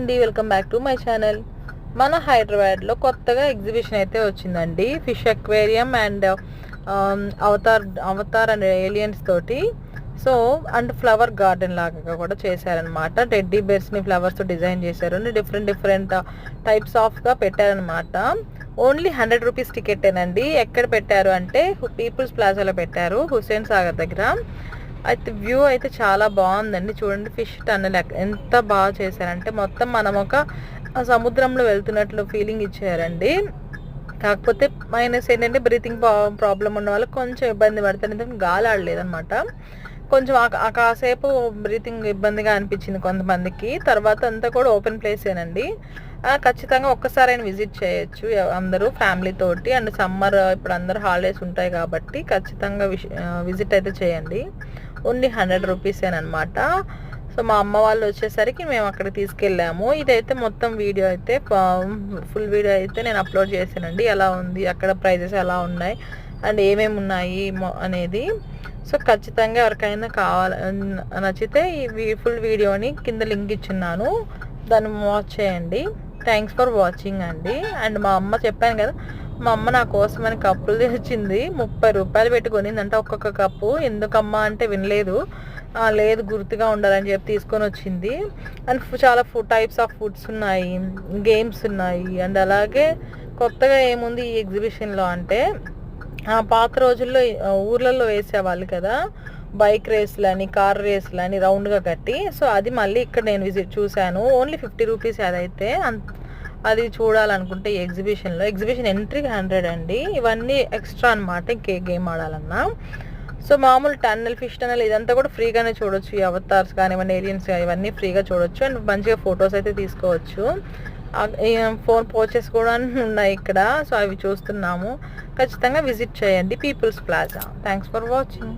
అండి welcome back to my channel. మన హైదరాబాద్లో కొత్తగా ఎగ్జిబిషన్ అయితే వచ్చిందండి. Fish aquarium and avatar avatar and aliens తోటి. సో అండ్ ఫ్లవర్ గార్డెన్ లాగా కూడా చేశారనమాట టెడ్డీ బెర్స్ని ఫ్లవర్స్తో డిజైన్ చేశారు. డిఫరెంట్ డిఫరెంట్ టైప్స్ ఆఫ్గా పెట్టారనమాట ఓన్లీ హండ్రెడ్ రూపీస్ టికెటేనండి. ఎక్కడ పెట్టారు అంటే పీపుల్స్ ప్లాజాలో పెట్టారు హుస్సేన్ సాగర్ దగ్గర. అయితే వ్యూ అయితే చాలా బాగుందండి. చూడండి ఫిష్ టన్నెల్ ఎంత బాగా చేశారంటే మొత్తం మనం ఒక సముద్రంలో వెళ్తున్నట్లు ఫీలింగ్ ఇచ్చారండి. కాకపోతే మైనస్ ఏంటంటే బ్రీతింగ్ ప్రాబ్లం ఉన్న వాళ్ళకి కొంచెం ఇబ్బంది పడుతుంది ఎందుకంటే గాలి ఆడలేదనమాట కొంచెం కాసేపు బ్రీతింగ్ ఇబ్బందిగా అనిపించింది కొంతమందికి. తర్వాత అంతా కూడా ఓపెన్ ప్లేసేనండి ఆ, ఖచ్చితంగా ఒక్కసారైనా విజిట్ చేయొచ్చు అందరూ ఫ్యామిలీ తోటి. అండ్ సమ్మర్ ఇప్పుడు అందరూ హాలిడేస్ ఉంటాయి కాబట్టి ఖచ్చితంగా విజిట్ అయితే చేయండి. ఓన్లీ హండ్రెడ్ రూపీసేనమాట సో మా అమ్మ వాళ్ళు వచ్చేసరికి మేము అక్కడ తీసుకెళ్ళాము. ఇదైతే మొత్తం వీడియో అయితే ఫుల్ వీడియో అయితే నేను అప్లోడ్ చేశానండి. ఎలా ఉంది అక్కడ ప్రైజెస్ ఎలా ఉన్నాయి అండ్ ఏమేమి ఉన్నాయి అనేది. సో ఖచ్చితంగా ఎవరికైనా కావాలి నచ్చితే ఈ ఫుల్ వీడియోని కింద లింక్ ఇచ్చున్నాను. దాన్ని వాచ్ చేయండి. థ్యాంక్స్ ఫర్ వాచింగ్ అండి. అండ్ మా అమ్మ చెప్పాను కదా మా అమ్మ నా కోసం అని కప్పులు తెచ్చింది. ముప్పై రూపాయలు పెట్టి అంటే ఒక్కొక్క కప్పు. ఎందుకమ్మా అంటే వినలేదు. లేదు గుర్తుగా ఉండాలని చెప్పి తీసుకొని వచ్చింది. అండ్ చాలా ఫుడ్ టైప్స్ ఆఫ్ ఫుడ్స్ ఉన్నాయి. గేమ్స్ ఉన్నాయి. అండ్ అలాగే కొత్తగా ఏముంది ఈ ఎగ్జిబిషన్లో అంటే పాత రోజుల్లో ఊర్లలో వేసేవాళ్ళు కదా. బైక్ రేస్లని కార్ రేస్లని రౌండ్గా కట్టి. సో అది మళ్ళీ ఇక్కడ నేను విజిట్ చూశాను. ఓన్లీ ఫిఫ్టీ రూపీస్ అదైతే. అంత అది చూడాలనుకుంటే ఈ ఎగ్జిబిషన్లో. ఎగ్జిబిషన్ ఎంట్రీ హండ్రెడ్ అండి. ఇవన్నీ ఎక్స్ట్రా అనమాట ఇంకే గేమ్ ఆడాలన్నా. సో మామూలు టన్నెల్ ఫిష్ టన్నెల్ ఇదంతా కూడా ఫ్రీగానే చూడొచ్చు. ఈ అవతార్స్ కానివ్వండి ఏలియన్స్ ఇవన్నీ ఫ్రీగా చూడొచ్చు. అండ్ మంచిగా ఫొటోస్ అయితే తీసుకోవచ్చు. ఫోన్ పోచెస్ కూడా ఉన్నాయి ఇక్కడ. సో అవి చూస్తున్నాము. ఖచ్చితంగా విజిట్ చేయండి. People's Plaza. Thanks for watching